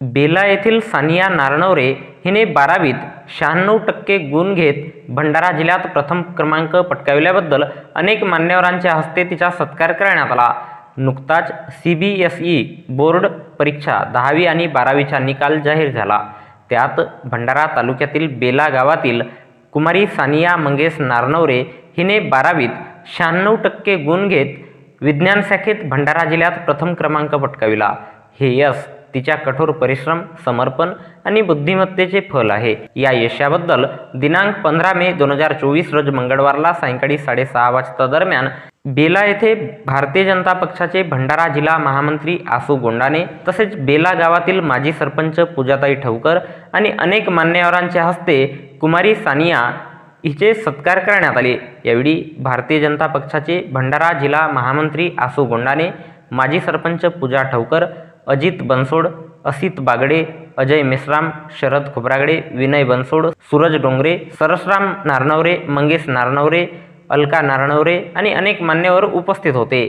बेला येथील सानिया नारनवरे हिने बारावीत शहाण्णव टक्के गुण घेत भंडारा जिल्ह्यात प्रथम क्रमांक पटकाविल्याबद्दल अनेक मान्यवरांच्या हस्ते तिचा सत्कार करण्यात आला. नुकताच C B S E board परीक्षा दहावी आणि बारावीचा निकाल जाहीर झाला. त्यात भंडारा तालुक्यातील बेला गावातील कुमारी सानिया मंगेश नारनवरे हिने बारावीत शहाण्णव टक्के गुण घेत विज्ञान शाखेत भंडारा जिल्ह्यात प्रथम क्रमांक पटकाविला. हे यश तिच्या कठोर परिश्रम समर्पण आणि बुद्धिमत्तेचे फल आहे. या यशाबद्दल दिनांक पंधरा मे दोन हजार चोवीस रोज मंगळवारला सायंकाळी साडेसहा वाजता दरम्यान बेला येथे भारतीय जनता पक्षाचे भंडारा जिल्हा महामंत्री आसू गोंडाने तसेच बेला गावातील माजी सरपंच पूजाताई ठवकर आणि अनेक मान्यवरांच्या हस्ते कुमारी सानिया हिचे सत्कार करण्यात आले. यावेळी भारतीय जनता पक्षाचे भंडारा जिल्हा महामंत्री आसू गोंडाने माजी सरपंच पूजा ठवकर अजित बनसोड असित बागडे अजय मेश्राम शरद खोब्रागडे विनय बनसोड सूरज डोंगरे सरसराम नारनवरे मंगेश नारनवरे अलका नारनवरे आणि अनेक मान्यवर उपस्थित होते.